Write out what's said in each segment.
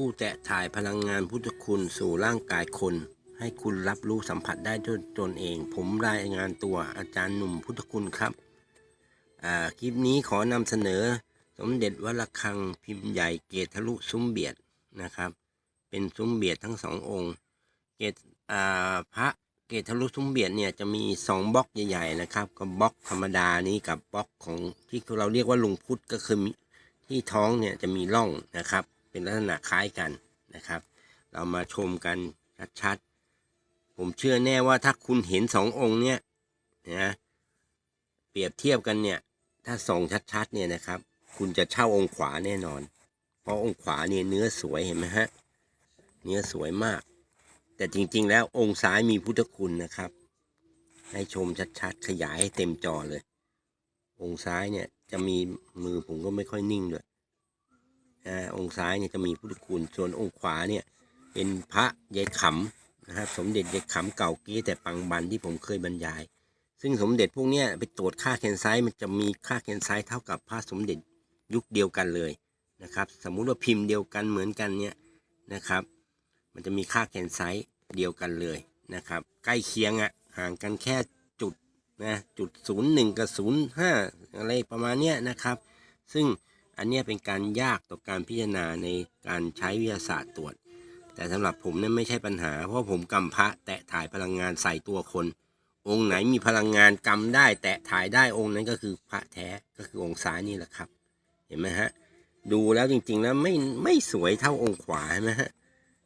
ผู้แตะถ่ายพลังงานพุทธคุณสู่ร่างกายคน ให้คุณรับรู้สัมผัสได้ด้วยตนเอง ผมรายงานตัวอาจารย์หนุ่มพุทธคุณครับ อ่าคลิปนี้ขอนำเสนอ สมเด็จวัดระฆังพิมพ์ใหญ่เกตทะลุซุ้มเบียดนะครับ เป็นซุ้มเบียดทั้งสององค์ เกตอ่าพระเกตทะลุซุ้มเบียดเนี่ยจะมีสองบล็อกใหญ่ๆนะครับกับบล็อกธรรมดานี้กับบล็อกของที่เราเรียกว่าลุงพุทธก็คือที่ท้องเนี่ยจะมีร่องนะครับ เป็นลักษณะคล้ายกันนะครับ เรามาชมกันชัดๆ ผมเชื่อแน่ว่าถ้าคุณเห็นสององค์เนี่ยนะเปรียบเทียบกันเนี่ย ถ้าส่องชัดๆเนี่ยนะครับ คุณจะเช่าองค์ขวาแน่นอน เพราะองค์ขวาเนี่ยเนื้อสวยเห็นไหมฮะเนื้อสวยมาก แต่จริงๆ แล้วองค์ซ้ายมีพุทธคุณนะครับ ให้ชมชัดๆ ขยายให้เต็มจอเลย องค์ซ้ายเนี่ยจะมีมือผมก็ไม่ค่อยนิ่งด้วย อ่าองค์ซ้ายเนี่ยจะมีพุทธคุณส่วนองค์ขวาเนี่ยเป็นพระยายขำนะครับสมเด็จยายขำเก่าเกี้แต่ปังบันที่ผมเคยบรรยาย ซึ่งสมเด็จพวกเนี้ยไปตรวจค่าเคนไซต์มันจะมีค่าเคนไซต์เท่ากับพระสมเด็จยุคเดียวกันเลยนะครับสมมุติว่าพิมพ์เดียวกันเหมือนกันเนี่ยนะครับ มันจะมีค่าเคนไซต์เดียวกันเลยนะครับ ใกล้เคียงอะห่างกันแค่จุดนะจุดศูนย์หนึ่งกับศูนย์ห้าอะไรประมาณเนี้ยนะครับ ซึ่ง อันนี้เป็นการยากต่อการพิจารณาในการใช้วิทยาศาสตร์ตรวจ แต่สำหรับผมนั้นไม่ใช่ปัญหา เพราะผมกำพระแตะถ่ายพลังงานใส่ตัวคน องค์ไหนมีพลังงานกำได้ แตะถ่ายได้องค์นั้นก็คือพระแท้ก็คือองค์ซ้ายนี่แหละครับ เห็นไหมฮะ ดูแล้วจริงๆแล้วไม่ไม่สวยเท่าองค์ขวาใช่ไหมฮะ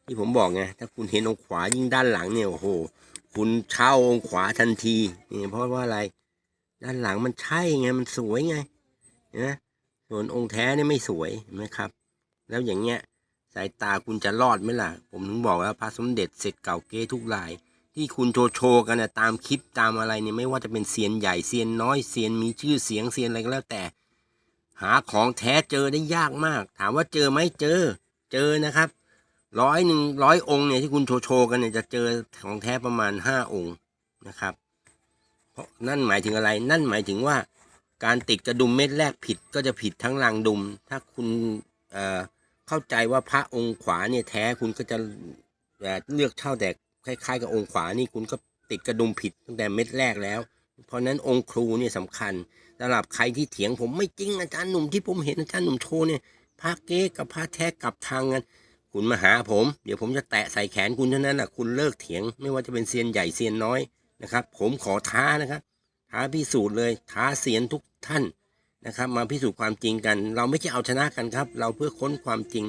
ที่ผมบอกไงถ้าคุณเห็นองค์ขวายิ่งด้านหลังเนี่ยโอ้โหคุณเช่าองค์ขวาทันทีนี่เพราะว่าอะไร ด้านหลังมันใช่ไงมันสวยไงนะ ส่วนองค์แท้เนี่ยไม่สวยนไหมครับ แล้วอย่างเงี้ยสายตาคุณจะรอดไหมล่ะ ผมถึงบอกว่าพระสมเด็จเสร็จเก่าเก้ทุกลาย ที่คุณโชว์โชว์กันนะตามคลิปตามอะไรเนี่ยไม่ว่าจะเป็นเซียนใหญ่เซียนน้อยเซียนมีชื่อเสียงเซียนอะไรก็แล้วแต่ หาของแท้เจอได้ยากมาก ถามว่าเจอไหมเจอ เจอนะครับร้อยหนึ่งร้อยองค์เนี่ยที่คุณโชว์โชว์กันเนี่ยจะเจอของแท้ประมาณห้าองค์นะครับ เพราะนั่นหมายถึงอะไรนั่นหมายถึงว่า การติดกระดุมเม็ดแรกผิดก็จะผิดทั้งรางดุม ถ้าคุณเอ่อเข้าใจว่าพระองค์ขวาเนี่ยแท้คุณก็จะเลือกเช่าแต่คล้ายๆ กับองค์ขวานี่คุณก็ติดกระดุมผิดตั้งแต่เม็ดแรกแล้ว เพราะฉะนั้นองค์ครูเนี่ยสำคัญสำหรับใครที่เถียงผมไม่จริงอาจารย์หนุ่มที่ผมเห็นอาจารย์หนุ่มโชว์เนี่ยพระเก๊กับพระแท้กลับทางกันคุณมาหาผม เดี๋ยวผมจะแตะใส่แขนคุณเท่านั้นแหะคุณเลิกเถียง ไม่ว่าจะเป็นเซียนใหญ่เซียนน้อยนะครับ ผมขอท้านะครับ ท้าพิสูจน์เลยท้าเสียนทุกท่านนะครับ มาพิสูจน์ความจริงกัน เราไม่ใช่เอาชนะกันครับ เราเพื่อค้นความจริง